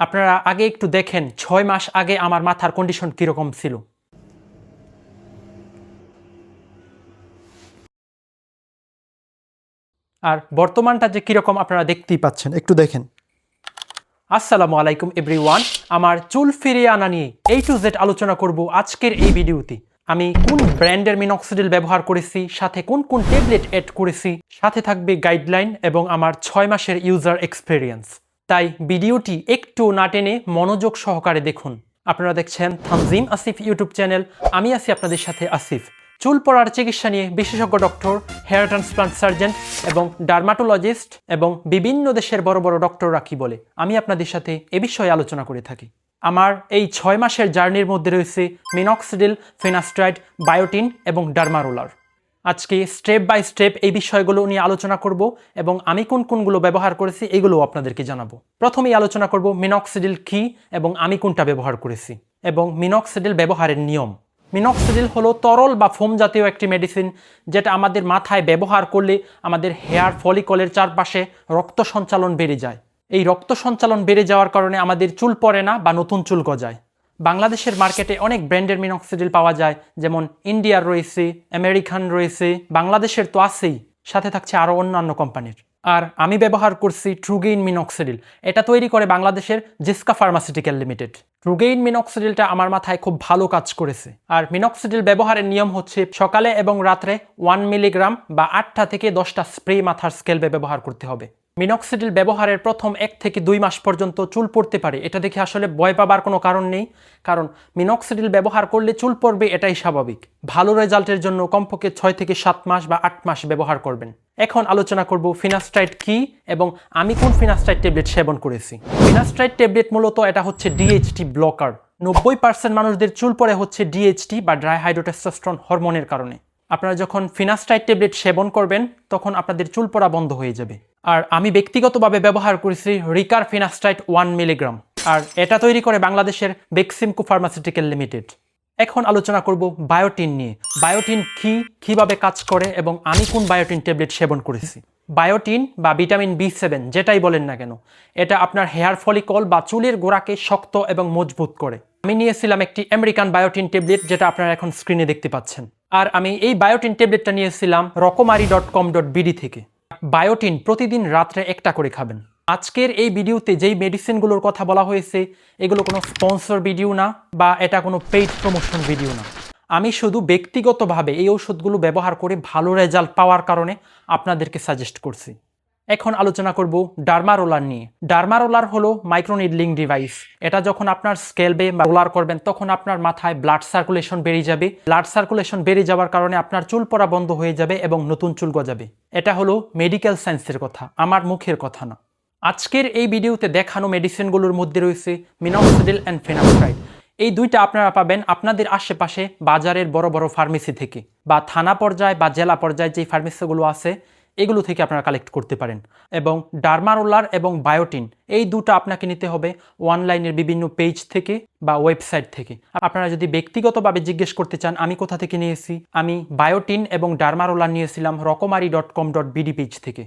আপনারা আগে একটু দেখেন, ছয় মাস আগে আমার মাথার কন্ডিশন কীরকম ছিল। আর বর্তমানটা যে কীরকম আপনারা দেখতেই পাচ্ছেন, একটু দেখেন। আসসালামু আলাইকুম এভরিওয়ান, আমার চুল ফিরিয়ে আনা নিয়ে এই টু জেড আলোচনা করব আজকের এই ভিডিওতে। আমি কোন ব্র্যান্ডের মিনক্সিডিল ব্যবহার করেছি, সাথে কোন কোন ট্যাবলেট অ্যাড করেছি, সাথে থাকবে গাইডলাইন এবং আমার ছয় মাসের ইউজার এক্সপিরিয়েন্স তাই ভিডিওটি একটু না টেনে মনোযোগ সহকারে দেখুন। আপনারা দেখছেন থানজিম আসিফ ইউটিউব চ্যানেল, আমি আছি আপনাদের সাথে আসিফ। চুল পড়ার চিকিৎসা নিয়ে বিশেষজ্ঞ ডক্টর, হেয়ার ট্রান্সপ্লান্ট সার্জন এবং ডার্মাটোলজিস্ট এবং বিভিন্ন দেশের বড় বড় ডক্টররা কি বলে, আমি আপনাদের সাথে এ বিষয়ে আলোচনা করে থাকি। আমার এই ছয় মাসের জার্নির মধ্যে রয়েছে মিনক্সিডিল ফেনাস্ট্রাইড বায়োটিন এবং ডার্মারোলার। আজকে স্টেপ বাই স্টেপ এই বিষয়গুলো নিয়ে আলোচনা করব এবং আমি কোন কোনগুলো ব্যবহার করেছি এগুলো আপনাদেরকে জানাব। প্রথমেই আলোচনা করব মিনক্সিডিল কি এবং আমি কোনটা ব্যবহার করেছি এবং মিনক্সিডিল ব্যবহারের নিয়ম। মিনক্সিডিল হলো তরল বা ফোম জাতীয় একটি মেডিসিন যেটা আমাদের মাথায় ব্যবহার করলে আমাদের হেয়ার ফলিকলের চারপাশে রক্ত সঞ্চালন বেড়ে যায়। এই রক্ত সঞ্চালন বেড়ে যাওয়ার কারণে আমাদের চুল পড়ে না বা নতুন চুল গজায়। বাংলাদেশের মার্কেটে অনেক ব্র্যান্ডের মিনক্সিডিল পাওয়া যায়, যেমন ইন্ডিয়ার রয়েছে, আমেরিকান রয়েছে, বাংলাদেশের তো আছেই, সাথে থাকছে আরও অন্যান্য কোম্পানির। আর আমি ব্যবহার করছি ট্রুগেইন মিনক্সিডিল এটা তৈরি করে বাংলাদেশের জিসকা ফার্মাসিউটিক্যাল লিমিটেড ট্রুগেইন মিনক্সিডিলটা আমার মাথায় খুব ভালো কাজ করেছে। আর মিনক্সিডিল ব্যবহারের নিয়ম হচ্ছে সকালে এবং রাত্রে ওয়ান মিলিগ্রাম বা আটটা থেকে দশটা স্প্রে মাথার স্কেলবে ব্যবহার করতে হবে। মিনক্সিডিল ব্যবহারের প্রথম এক থেকে দুই মাস পর্যন্ত চুল পড়তে পারে। এটা দেখে আসলে ভয় পাবার কোনো কারণ নেই, কারণ মিনক্সিডিল ব্যবহার করলে চুল পড়বে এটাই স্বাভাবিক। ভালো রেজাল্টের জন্য কমপক্ষে ছয় থেকে সাত মাস বা আট মাস ব্যবহার করবেন। এখন আলোচনা করব ফিনাস্ট্রাইড কি এবং আমি কোন ফিনাস্ট্রাইড ট্যাবলেট সেবন করেছি। ফিনাস্ট্রাইড ট্যাবলেট মূলত এটা হচ্ছে ডিএইচটি ব্লকার নব্বই পার্সেন্ট মানুষদের চুল পড়ে হচ্ছে ডিএইচটি বা ড্রাই হাইড্রোটেস্টোস্টেরন হরমোনের কারণে। আপনারা যখন ফিনাস্ট্রাইড ট্যাবলেট সেবন করবেন, তখন আপনাদের চুল পড়া বন্ধ হয়ে যাবে। আর আমি ব্যক্তিগতভাবে ব্যবহার করেছি রিকার ফিনাস্ট্রাইড ওয়ান মিলিগ্রাম। আর এটা তৈরি করে বাংলাদেশের বেক্সিমকো ফার্মাসিউটিক্যাল লিমিটেড। এখন আলোচনা করব বায়োটিন নিয়ে। বায়োটিন কি, কীভাবে কাজ করে এবং আমি কোন বায়োটিন ট্যাবলেট সেবন করেছি? বায়োটিন বা ভিটামিন বি সেভেন, যেটাই বলেন না কেন, এটা আপনার হেয়ার ফলিকল বা চুলের গোড়াকে শক্ত এবং মজবুত করে। আমি নিয়েছিলাম একটি আমেরিকান বায়োটিন ট্যাবলেট, যেটা আপনারা এখন স্ক্রিনে দেখতে পাচ্ছেন। আর আমি এই বায়োটিন ট্যাবলেটটা নিয়েছিলাম Rokomari dot com dot BD থেকে। বায়োটিন প্রতিদিন রাত্রে একটা করে খাবেন। আজকের এই ভিডিওতে যেই মেডিসিনগুলোর কথা বলা হয়েছে, এগুলো কোনো স্পন্সর ভিডিও না বা এটা কোনো পেইড প্রমোশন ভিডিও না। আমি শুধু ব্যক্তিগতভাবে এই ওষুধগুলো ব্যবহার করে ভালো রেজাল্ট পাওয়ার কারণে আপনাদেরকে সাজেস্ট করছি। এখন আলোচনা করব ডার্মারোলার নিয়ে। ডার্মারোলার হলো মাইক্রোনিডলিং ডিভাইস। এটা যখন আপনার স্কেলবে বা রোলার করবেন, তখন আপনার মাথায় ব্লাড সার্কুলেশন বেড়ে যাবে। ব্লাড সার্কুলেশন বেড়ে যাওয়ার কারণে আপনার চুল পড়া বন্ধ হয়ে যাবে এবং নতুন চুল গজাবে। এটা হলো মেডিকেল সায়েন্সের কথা, আমার মুখের কথা না। আজকের এই ভিডিওতে দেখানো মেডিসিনগুলোর মধ্যে রয়েছে মিনক্সিডিল অ্যান্ড ফেনাস্ট্রাইড এই দুইটা আপনারা পাবেন আপনাদের আশেপাশে বাজারের বড় বড় ফার্মেসি থেকে বা থানা পর্যায়ে বা জেলা পর্যায়ে যেই ফার্মেসিগুলো আছে এগুলো থেকে আপনারা কালেক্ট করতে পারেন। এবং ডার্মারোলার এবং বায়োটিন এই দুটো আপনাকে নিতে হবে অনলাইনের বিভিন্ন পেজ থেকে বা ওয়েবসাইট থেকে। আপনারা যদি ব্যক্তিগতভাবে জিজ্ঞেস করতে চান, আমি কোথা থেকে নিয়েছি? আমি বায়োটিন এবং ডার্মারোলার নিয়েছিলাম Rokomari dot com dot BD page থেকে।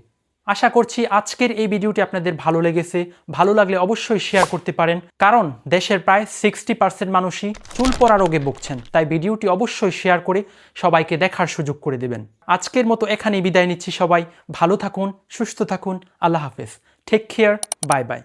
আশা করছি আজকের এই ভিডিওটি আপনাদের ভালো লেগেছে। ভালো লাগলে অবশ্যই শেয়ার করতে পারেন। কারণ দেশের প্রায় সিক্সটি পার্সেন্ট মানুষই চুল পড়া রোগে ভুগছেন। তাই ভিডিওটি অবশ্যই শেয়ার করে সবাইকে দেখার সুযোগ করে দেবেন। আজকের মতো এখানেই বিদায় নিচ্ছি সবাই। ভালো থাকুন, সুস্থ থাকুন। আল্লাহ হাফেজ। Take care bye bye